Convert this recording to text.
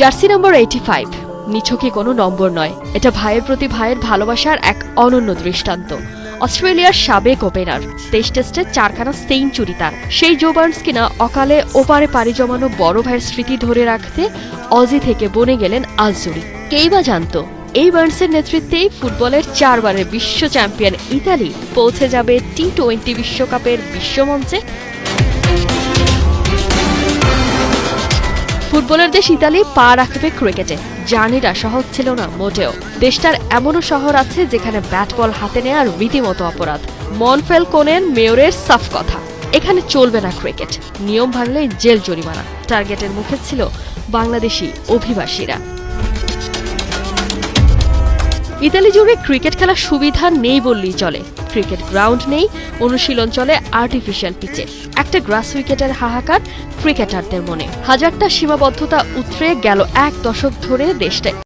Jersey নম্বর eighty five নিছকই কোনো নম্বর নয়। এটা ভাইয়ের প্রতি ভাইয়ের ভালোবাসার এক অনন্য দৃষ্টান্ত। অস্ট্রেলিয়ার সাবেক ওপেনার। তেইশ টেস্টে চারখানা সেঞ্চুরি তার। সেই জো বার্নস কিনা অকালে ওপারে পাড়ি জমানো বড় ভাইয়ের স্মৃতি ধরে রাখতে অজি থেকে বনে গেলেন আজুরি কেই বা জানতো? এই বার্নসের নেতৃত্বেই ফুটবলের চারবারের বিশ্ব চ্যাম্পিয়ন ইতালি পৌঁছে যাবে টি টোয়েন্টি বিশ্বকাপের বিশ্বমঞ্চে। ফুটবলের দেশ ইতালি পা রাখবে ক্রিকেটে। জার্নিটা সহজ ছিল না, মোটেও। দেশটার এমনও শহর আছে যেখানে ব্যাট বল হাতে নেওয়ার রীতিমতো অপরাধ। মনফেল কোনের মেয়রের সাফ কথা। এখানে চলবে না ক্রিকেট। নিয়ম ভাঙলে জেল জরিমানা। টার্গেটের মুখে ছিল বাংলাদেশি অভিবাসীরা। ইতালি জুড়ে ক্রিকেট খেলার সুবিধা নেই বললেই চলে। ক্রিকেট গ্রাউন্ড নেই, অনুশীলন চলে আর্টিফিশিয়াল পিচে একটা গ্রাস উইকেটের হাহাকার ক্রিকেটারদের মনে। হাজারটা সীমাবদ্ধতা উতরে গেল এক দশক ধরে দেশটা